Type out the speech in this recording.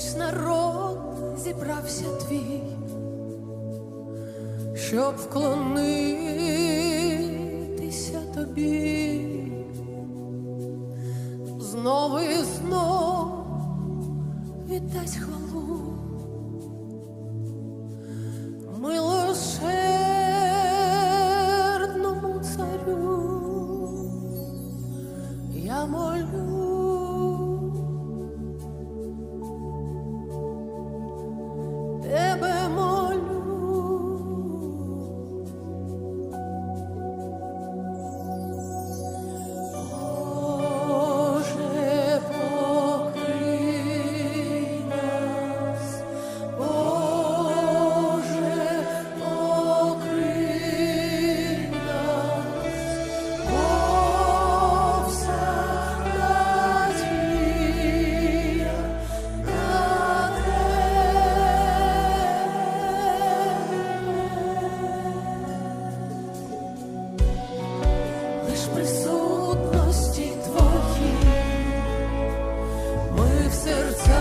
ось народ зібрався твій, щоб вклонитися тобі, знову і знов віддасть хвалу. hatırsa